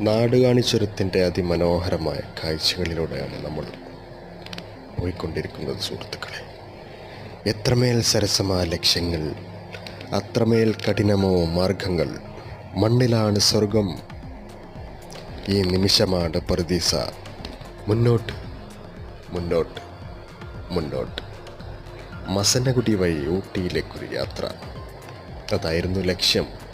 നാടുകാണി ചുരത്തിന്റെ അതിമനോഹരമായ കാഴ്ചകളിലൂടെയാണ് നമ്മൾ പോയിക്കൊണ്ടിരിക്കുന്നത് സുഹൃത്തുക്കളെ. എത്രമേൽ സരസമായ ലക്ഷ്യങ്ങൾ അത്രമേൽ കഠിനമോ മാർഗങ്ങൾ മണ്ണിലാണ് സ്വർഗം. ഈ നിമിഷമാണ് പ്രതീസ. മുന്നോട്ട് മുന്നോട്ട് മുന്നോട്ട്. മസനഗുടി വഴി ഊട്ടിയിലേക്കൊരു യാത്ര. അതായിരുന്നു ലക്ഷ്യം.